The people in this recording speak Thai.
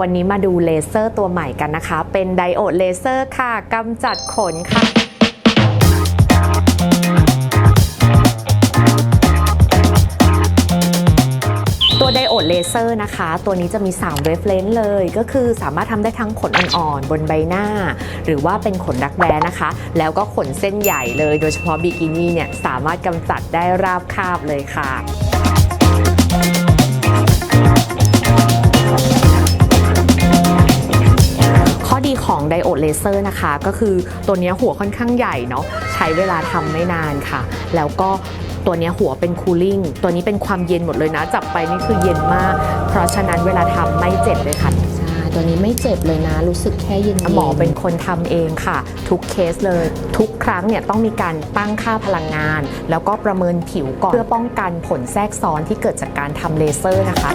วันนี้มาดูเลเซอร์ตัวใหม่กันนะคะ เป็นไดโอดเลเซอร์ค่ะกำจัดขนค่ะตัวไดโอดเลเซอร์นะคะ ตัวนี้จะมี 3 เวฟเลนส์เลย ก็คือสามารถทำได้ทั้งขนอ่อนๆ บนใบหน้า หรือว่าเป็นขนรักแร้นะคะ แล้วก็ขนเส้นใหญ่เลย โดยเฉพาะบิกินี่เนี่ย สามารถกำจัดได้ราบคาบเลยค่ะ ข้อดีของไดโอดเลเซอร์นะคะ ก็คือตัวเนี้ยหัวค่อนข้างใหญ่เนาะใช้เวลาทำไม่นานค่ะ แล้วก็ตัวเนี้ยหัวเป็นคูลิ่งตัวนี้เป็นความเย็นหมดเลยนะ จับไปนี่คือเย็นมาก เพราะฉะนั้นเวลาทำไม่เจ็บเลยค่ะใช่ตัวนี้ไม่เจ็บเลยนะ รู้สึกแค่เย็นๆหมอเป็นคนทำเองค่ะ ทุกเคสเลย ทุกครั้งเนี่ยต้องมีการตั้งค่าพลังงาน แล้วก็ประเมินผิวก่อน เพื่อป้องกันผลแทรกซ้อนที่เกิดจากการทำเลเซอร์นะคะ